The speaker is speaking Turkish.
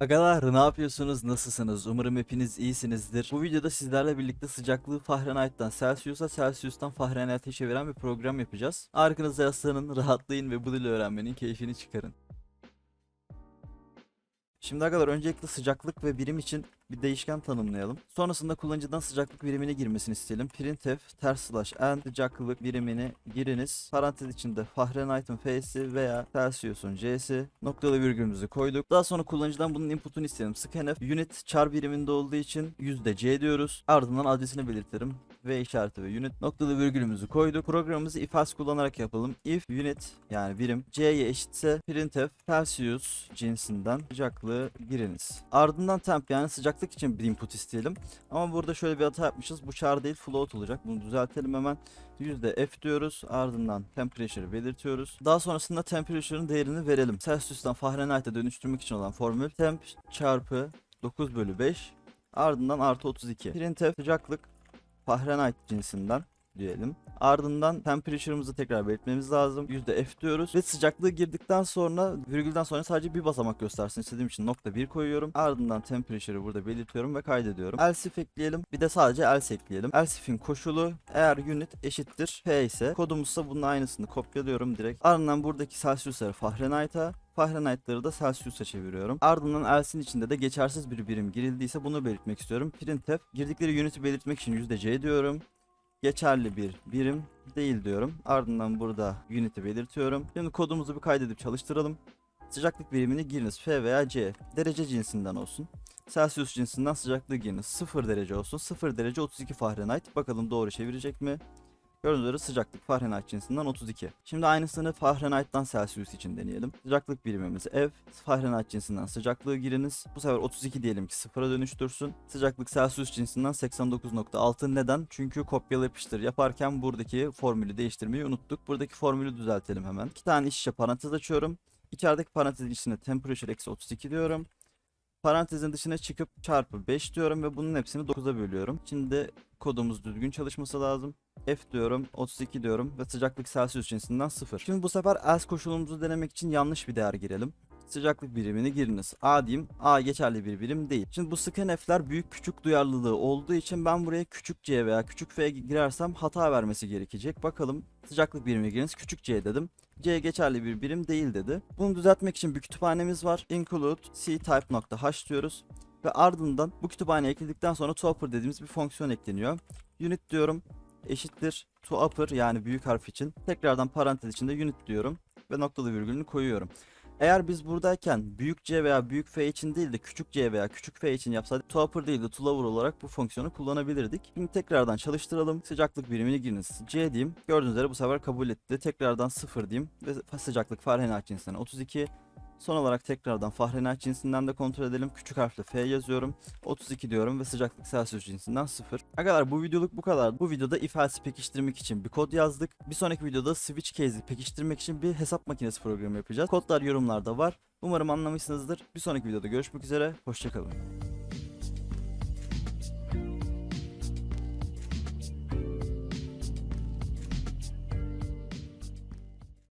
Agalar ne yapıyorsunuz? Nasılsınız? Umarım hepiniz iyisinizdir. Bu videoda sizlerle birlikte sıcaklığı Fahrenheit'tan Celsius'a, Celsius'tan Fahrenheit'e çeviren bir program yapacağız. Arkanıza yaslanın, rahatlayın ve bu dili öğrenmenin keyfini çıkarın. Şimdi agalar öncelikle sıcaklık ve birim için bir değişken tanımlayalım. Sonrasında kullanıcıdan sıcaklık birimini girmesini isteyelim. Printf ters slash n sıcaklık birimini giriniz. Parantez içinde Fahrenheit'ın F'si veya Celsius'un C'si. Noktalı virgülümüzü koyduk. Daha sonra kullanıcıdan bunun input'unu isteyelim. Scanf unit char biriminde olduğu için %C diyoruz. Ardından adresini belirtirim. V işareti ve unit noktalı virgülümüzü koyduk. Programımızı if else kullanarak yapalım. If unit yani birim C'ye eşitse printf Celsius cinsinden sıcaklığı giriniz. Ardından temp yani sıcaklık için bir input isteyelim. Ama burada şöyle bir hata yapmışız. Bu char değil float olacak. Bunu düzeltelim hemen. F diyoruz. Ardından temperature'ı belirtiyoruz. Daha sonrasında temperature'ın değerini verelim. Celsius'tan Fahrenheit'e dönüştürmek için olan formül temp çarpı 9 bölü 5 ardından artı 32. Printf sıcaklık Fahrenheit cinsinden diyelim. Ardından temperature'ımızı tekrar belirtmemiz lazım. %F diyoruz ve sıcaklığı girdikten sonra virgülden sonra sadece bir basamak göstersin istediğim için nokta 1 koyuyorum. Ardından temperature'ı burada belirtiyorum ve kaydediyorum. Else ekleyelim. Bir de sadece else ekleyelim. Else if'in koşulu eğer unit eşittir P ise kodumuzsa bunun aynısını kopyalıyorum direkt. Ardından buradaki Celsius'ları Fahrenheit'a Fahrenheit'ları da Celsius'a çeviriyorum. Ardından else'in içinde de geçersiz bir birim girildiyse bunu belirtmek istiyorum. Printf girdikleri unit'i belirtmek için %C diyorum. Geçerli bir birim değil diyorum. Ardından burada unit'i belirtiyorum. Şimdi kodumuzu bir kaydedip çalıştıralım. Sıcaklık birimini giriniz F veya C. Derece cinsinden olsun. Celsius cinsinden sıcaklığı giriniz. 0 derece olsun. 0 derece 32 Fahrenheit. Bakalım doğru çevirecek mi? Gördüğünüz üzere sıcaklık Fahrenheit cinsinden 32. Şimdi aynısını Fahrenheit'tan Celsius için deneyelim. Sıcaklık birimimiz ev. Fahrenheit cinsinden sıcaklığı giriniz. Bu sefer 32 diyelim ki sıfıra dönüştürsün. Sıcaklık Celsius cinsinden 89.6. Neden? Çünkü kopyala yapıştır yaparken buradaki formülü değiştirmeyi unuttuk. Buradaki formülü düzeltelim hemen. İki tane iç içe parantez açıyorum. İçerideki parantezin içine temperature eksi 32 diyorum. Parantezin dışına çıkıp çarpı 5 diyorum ve bunun hepsini 9'a bölüyorum. Şimdi kodumuz düzgün çalışması lazım. F diyorum, 32 diyorum ve sıcaklık Celsius cinsinden 0. Şimdi bu sefer else koşulumuzu denemek için yanlış bir değer girelim. Sıcaklık birimini giriniz. A diyeyim. A geçerli bir birim değil. Şimdi bu scanf'ler büyük küçük duyarlılığı olduğu için ben buraya küçük C veya küçük F girersem hata vermesi gerekecek. Bakalım sıcaklık birimi giriniz. Küçük C dedim. C geçerli bir birim değil dedi. Bunu düzeltmek için bir kütüphanemiz var. Include ctype.h diyoruz. Ve ardından bu kütüphaneye ekledikten sonra toupper dediğimiz bir fonksiyon ekleniyor. Unit diyorum eşittir to upper yani büyük harf için. Tekrardan parantez içinde unit diyorum ve noktalı virgülünü koyuyorum. Eğer biz buradayken büyük C veya büyük F için değil de küçük C veya küçük F için yapsaydık to upper değil de to lower olarak bu fonksiyonu kullanabilirdik. Şimdi tekrardan çalıştıralım. Sıcaklık birimini giriniz. C diyeyim. Gördüğünüz üzere bu sefer kabul etti. Tekrardan 0 diyeyim ve sıcaklık Fahrenheit cinsinden 32. Son olarak tekrardan Fahrenheit cinsinden de kontrol edelim. Küçük harfle F yazıyorum. 32 diyorum ve sıcaklık Celsius cinsinden 0. Arkadaşlar bu videoluk bu kadar. Bu videoda if else pekiştirmek için bir kod yazdık. Bir sonraki videoda switch case'i pekiştirmek için bir hesap makinesi programı yapacağız. Kodlar yorumlarda var. Umarım anlamışsınızdır. Bir sonraki videoda görüşmek üzere. Hoşçakalın.